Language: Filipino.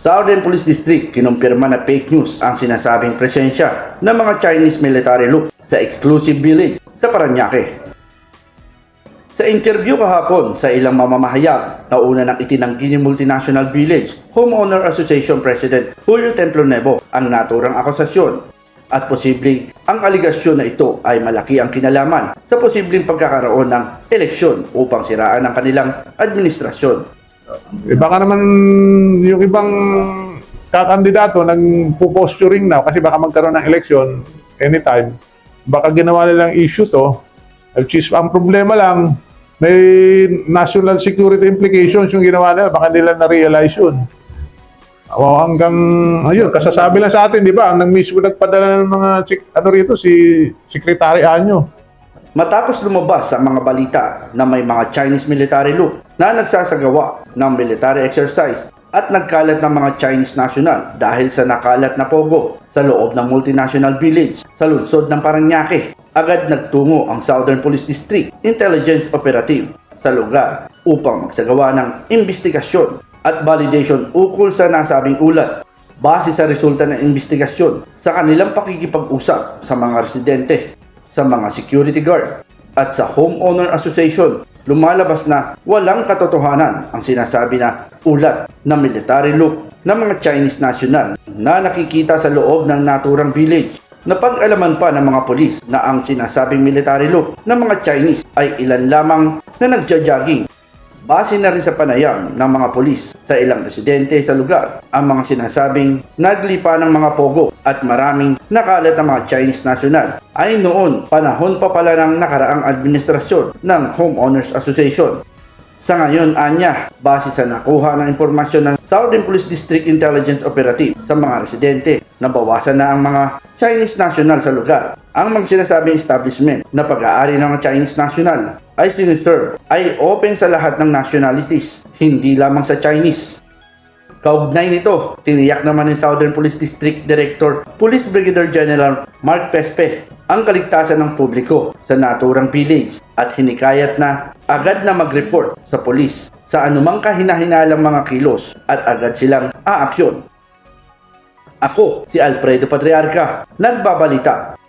Southern Police District kinumpirma na fake news ang sinasabing presensya ng mga Chinese military loop sa exclusive village sa Paranaque. Sa interview kahapon sa ilang mamamahayag na una nang itinanggi ni Multinational Village Homeowner Association President Julio Templo Nebo ang naturang akusasyon at posibleng ang aligasyon na ito ay malaki ang kinalaman sa posibleng pagkakaroon ng eleksyon upang siraan ang kanilang administrasyon. Eh, baka naman yung ibang kakandidato nang posturing na kasi baka magkaroon ng election anytime. Baka ginawa nilang issue to. Which is, ang problema lang, may national security implications yung ginawa nila. Baka nila na-realize yun. O hanggang, ayun, kasasabi lang sa atin, di ba? Ang nang mismo nagpadala ng mga, ano rito, si Secretary Anyo. Matapos lumabas sa mga balita na may mga Chinese military loop na nagsasagawa ng military exercise at nagkalat ng mga Chinese national dahil sa nakalat na pogo sa loob ng multinational village sa lungsod ng Paranaque. Agad nagtungo ang Southern Police District Intelligence Operative sa lugar upang magsagawa ng investigasyon at validation ukol sa nasabing ulat base sa resulta ng investigasyon sa kanilang pakikipag-usap sa mga residente sa mga security guard at sa homeowner association, lumalabas na walang katotohanan ang sinasabi na ulat na military loop ng mga Chinese national na nakikita sa loob ng naturang village. Napag-alaman pa ng mga polis na ang sinasabing military loop ng mga Chinese ay ilan lamang na nagja-jogging Base na rin sa panayam ng mga polis sa ilang residente sa lugar ang mga sinasabing naglipa ng mga pogo at maraming nakalat ng mga Chinese national ay noon panahon pa pala ng nakaraang administrasyon ng Homeowners Association. Sa ngayon, anya, base sa nakuha ng impormasyon ng Southern Police District Intelligence Operative sa mga residente, nabawasan na ang mga Chinese national sa lugar. Ang mga sinasabing establishment na pag-aari ng Chinese national ay siniserve ay open sa lahat ng nationalities, hindi lamang sa Chinese. Kaugnay nito, tiniyak naman ng Southern Police District Director Police Brigadier General Mark Pespes ang kaligtasan ng publiko sa naturang village at hinikayat na agad na mag-report sa polis sa anumang kahinahinalang mga kilos at agad silang aaksyon. Ako, si Alfredo Patriarca, nagbabalita